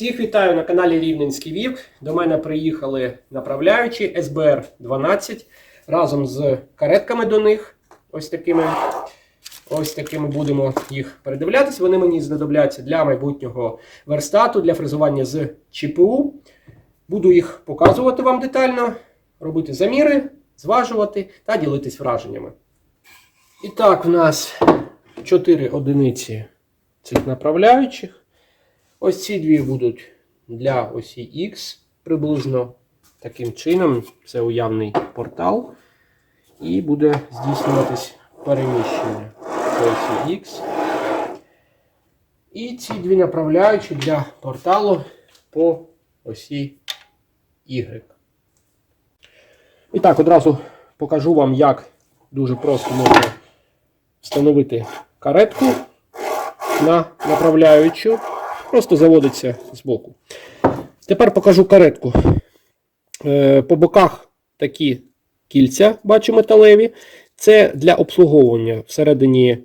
Всіх вітаю на каналі Рівненський Вів. До мене приїхали направляючі СБР 12 разом з каретками до них. Ось такими. Ось такими будемо їх передивлятись. Вони мені знадобляться для майбутнього верстату, для фрезування з ЧПУ. Буду їх показувати вам детально, робити заміри, зважувати та ділитись враженнями. І так, в нас 4 одиниці цих направляючих. Ось ці дві будуть для осі X приблизно таким чином. Це уявний портал. І буде здійснюватись переміщення по осі X. І ці дві направляючі для порталу по осі Y. І так, одразу покажу вам, як дуже просто можна встановити каретку на направляючу. Просто заводиться з боку. Тепер покажу каретку. Е, По боках такі кільця, бачу металеві. Це для обслуговування. Всередині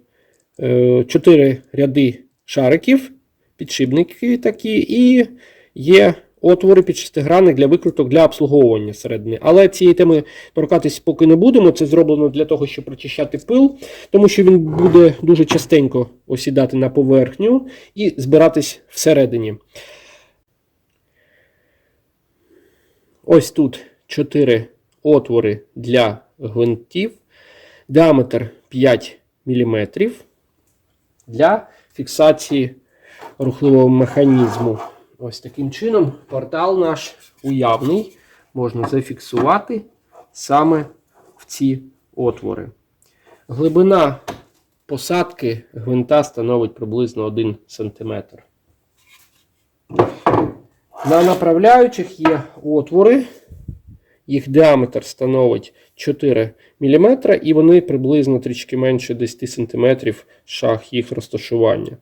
4 ряди шариків, підшипники такі, і є отвори під шестигранник для викруток для обслуговування всередині. Але цієї теми торкатись поки не будемо. Це зроблено для того, щоб прочищати пил, тому що він буде дуже частенько осідати на поверхню і збиратись всередині. Ось тут 4 отвори для гвинтів, діаметр 5 мм для фіксації рухливого механізму. Ось таким чином портал наш уявний можна зафіксувати саме в ці отвори. Глибина посадки гвинта становить приблизно 1 см. На направляючих є отвори, їх діаметр становить 4 мм, і вони приблизно трішки менше 10 см шах їх розташування.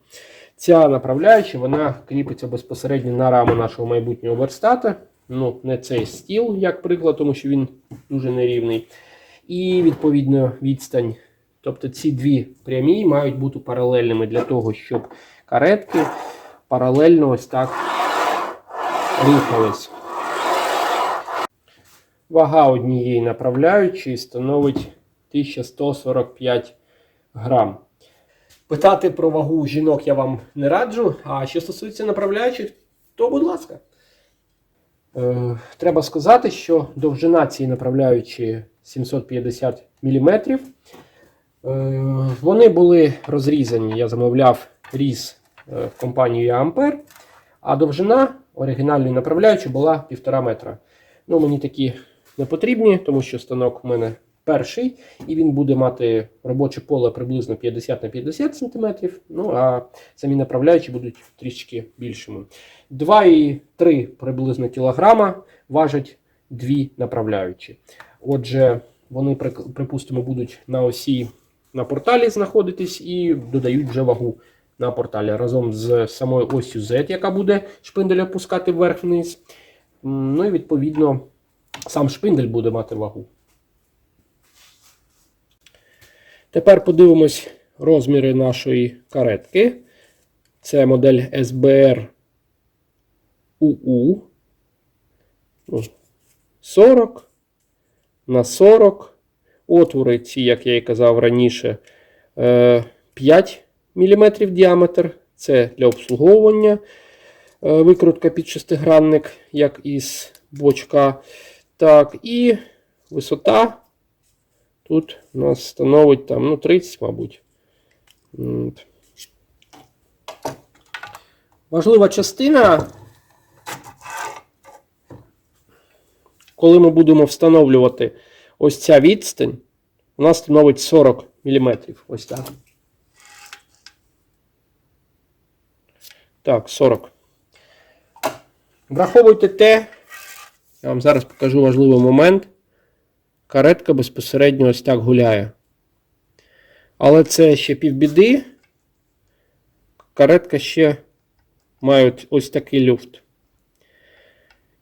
Ця направляюча вона кріпиться безпосередньо на раму нашого майбутнього верстата. Ну, не цей стіл, як приклад, тому що він дуже нерівний. І відповідно відстань. Тобто ці дві прямі мають бути паралельними для того, щоб каретки паралельно ось так рухались. Вага однієї направляючої становить 1145 грам. Питати про вагу жінок я вам не раджу, а що стосується направляючих, то будь ласка. Е, треба сказати, що довжина цієї направляючої 750 мм. Е, вони були розрізані, я замовляв різ е, в компанії Ампер, а довжина оригінальної направляючої була 1,5 метра. Ну, мені такі не потрібні, тому що станок у мене перший, і він буде мати робоче поле приблизно 50 на 50 см. Ну, а самі направляючі будуть трішки більшими. 2,3 приблизно кілограма важать дві направляючі. Отже, вони, припустимо, будуть на осі на порталі знаходитись і додають вже вагу на порталі разом з самою осью Z, яка буде шпиндель опускати вверх-вниз. Ну і відповідно сам шпиндель буде мати вагу. Тепер подивимось розміри нашої каретки. Це модель SBR UU 40 на 40. Отвори ці, як я і казав раніше, 5 мм діаметр. Це для обслуговування. Викрутка під шестигранник, як із бочка. Так, і висота тут у нас становить там, ну, 30, мабуть. Важлива частина, коли ми будемо встановлювати ось ця відстань, у нас становить 40 мм. Ось так. Так, 40. Враховуйте те, я вам зараз покажу важливий момент. Каретка безпосередньо ось так гуляє. Але це ще півбіди. Каретка ще має ось такий люфт.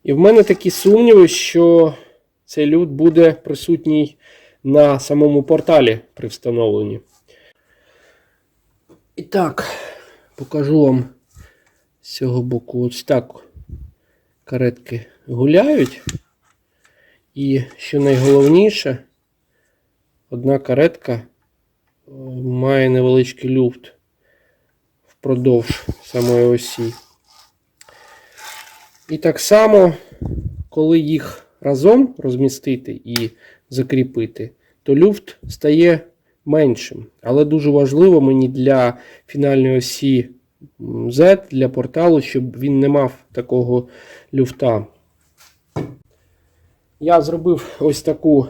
І в мене такі сумніви, що цей люфт буде присутній на самому порталі при встановленні. І так, покажу вам з цього боку ось так каретки гуляють. І що найголовніше, одна каретка е, має невеличкий люфт впродовж самої осі. І так само, коли їх разом розмістити і закріпити, то люфт стає меншим. Але дуже важливо мені для фінальної осі Z, для порталу, щоб він не мав такого люфта. Я зробив ось таку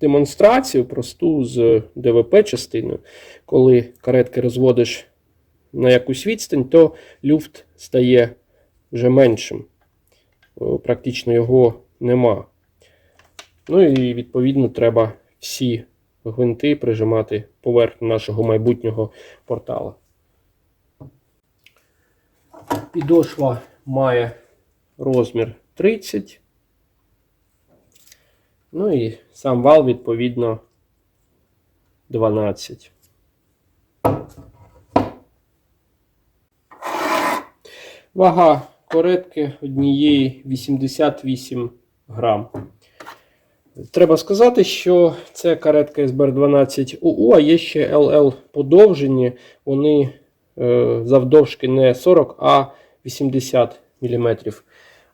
демонстрацію просту з ДВП-частиною. Коли каретки розводиш на якусь відстань, то люфт стає вже меншим. Практично його нема. Ну і відповідно треба всі гвинти прижимати поверх нашого майбутнього портала. Підошва має розмір 30. Ну і сам вал, відповідно, 12. Вага коретки однієї 88 грам. Треба сказати, що це каретка SBR 12 УУ, а є ще LL подовжені. Вони е, завдовжки не 40, а 80 мм.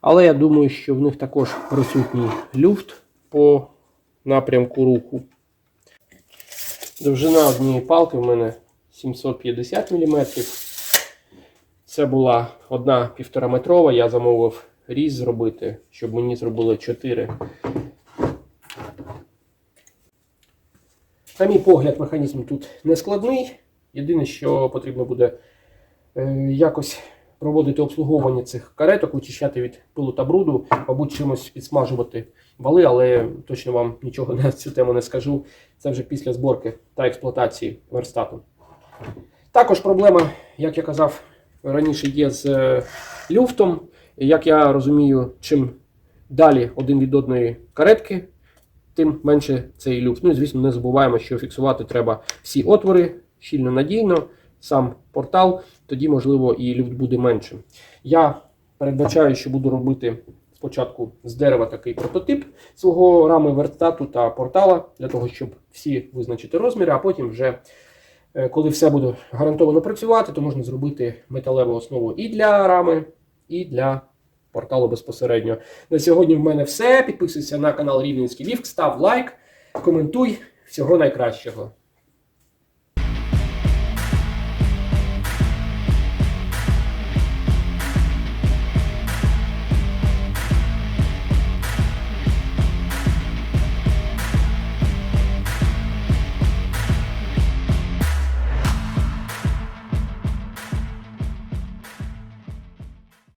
Але я думаю, що в них також присутній люфт по напрямку руху. Довжина однієї палки в мене 750 мм. Це була одна півтора метрова. Я замовив різ зробити, щоб мені зробили 4. На мій погляд, механізм тут не складний. Єдине, що потрібно буде е, якось проводити обслуговування цих кареток, вичищати від пилу та бруду, мабуть, чимось підсмажувати вали, але точно вам нічого на цю тему не скажу. Це вже після зборки та експлуатації верстату. Також проблема, як я казав раніше, є з е, люфтом. Як я розумію, чим далі один від одної каретки, тим менше цей люфт. Ну і звісно, не забуваємо, що фіксувати треба всі отвори щільно надійно, сам портал, тоді, можливо, і люфт буде меншим. Я передбачаю, що буду робити спочатку з дерева такий прототип свого рами верстату та портала, для того, щоб всі визначити розміри, а потім вже. е, Коли все буде гарантовано працювати, то можна зробити металеву основу і для рами, і для порталу безпосередньо. На сьогодні в мене все. Підписуйся на канал Рівненський Ліфт, став лайк, коментуй. Всього найкращого.